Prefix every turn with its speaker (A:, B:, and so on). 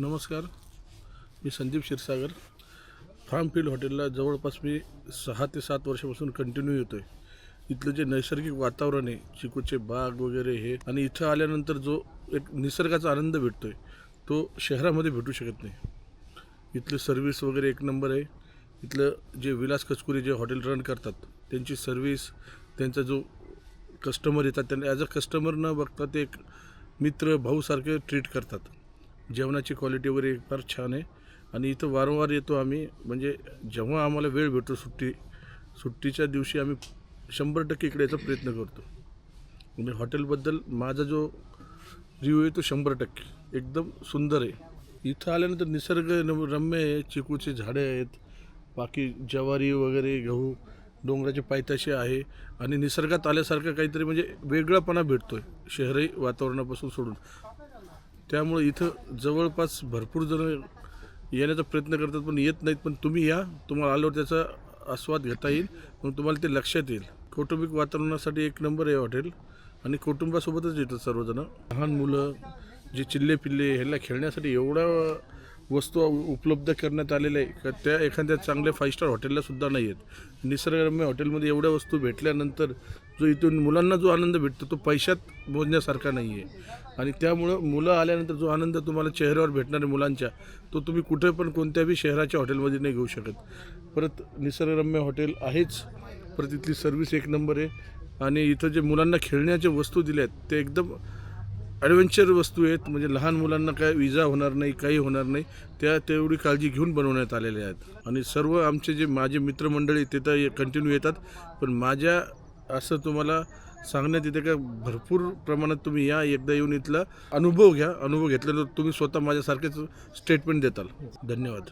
A: नमस्कार मी Sandeep Kshirsagar. Farm field हॉटेलला जवळपास मी सहा ते सात वर्षापासून कंटिन्यू येतो आहे इथलं जे नैसर्गिक वातावरण आहे चिकूचे बाग वगैरे हे आणि इथं आल्यानंतर जो एक निसर्गाचा आनंद भेटतो आहे तो शहरामध्ये भेटू शकत नाही. इथलं सर्व्हिस वगैरे एक नंबर आहे. इथलं जे विलास कचकुरी जे हॉटेल रन करतात त्यांची सर्व्हिस त्यांचा जो कस्टमर येतात त्यांना ॲज अ कस्टमर न बघता ते एक मित्र भाऊसारखे ट्रीट करतात. जेवणाची क्वालिटी वगैरे फार छान आहे. आणि इथं वारंवार येतो आम्ही. म्हणजे जेव्हा आम्हाला वेळ भेटतो सुट्टी सुट्टीच्या दिवशी आम्ही शंभर टक्के इकडे याचा प्रयत्न करतो. म्हणजे हॉटेलबद्दल माझा जो रिव्ह्यू आहे तो शंभर टक्के. एकदम सुंदर आहे. इथं आल्यानंतर निसर्ग रम्य आहे. चिकूचे झाडे आहेत. बाकी ज्वारी वगैरे गहू डोंगराचे पायथ्याशी आहे. आणि निसर्गात आल्यासारखं काहीतरी म्हणजे वेगळापणा भेटतो आहे शहरी वातावरणापासून सोडून. त्यामुळे इथं जवळपास भरपूर जण येण्याचा प्रयत्न करतात पण येत नाहीत. पण तुम्ही या तुम्हाला आल्यावर त्याचा आस्वाद घेता येईल. मग तुम्हाला ते लक्षात येईल. कौटुंबिक वातावरणासाठी एक नंबर आहे हॉटेल. आणि कुटुंबासोबतच येतात सर्वजण. लहान मुलं जे चिल्ले पिल्ले ह्याला खेळण्यासाठी एवढा वस्तू उपलब्ध करण्यात आलेल्या आहे. का त्या एखाद्या चांगल्या फाईव्ह स्टार हॉटेलला सुद्धा नाही आहेत निसर्गरम्य हॉटेलमध्ये एवढ्या वस्तू भेटल्यानंतर जो इथून मुलांना जो आनंद भेटतो तो पैशात मोजण्यासारखा नाही आहे आणि त्यामुळं मुलं आल्यानंतर जो आनंद तुम्हाला चेहऱ्यावर भेटणार आहे मुलांच्या तो तुम्ही कुठे पण कोणत्याही शहराच्या हॉटेलमध्ये नाही घेऊ शकत. परत निसर्गरम्य हॉटेल आहेच. परत इथली सर्व्हिस एक नंबर आहे. आणि इथं जे मुलांना खेळण्याच्या वस्तू दिल्या आहेत ते एकदम ॲडव्हेंचर वस्तू आहेत म्हणजे लहान मुलांना काय विजा होणार नाही काही होणार नाही त्या तेवढी काळजी घेऊन बनवण्यात आलेल्या आहेत. आणि सर्व आमचे जे माझे मित्रमंडळी ते तर कंटिन्यू येतात. पण माझ्या असं तुम्हाला सांगण्यात येते का भरपूर प्रमाणात तुम्ही या एकदा येऊन इथला अनुभव घ्या. अनुभव घेतल्यानंतर तुम्ही स्वतः माझ्यासारखेच स्टेटमेंट देताल. धन्यवाद.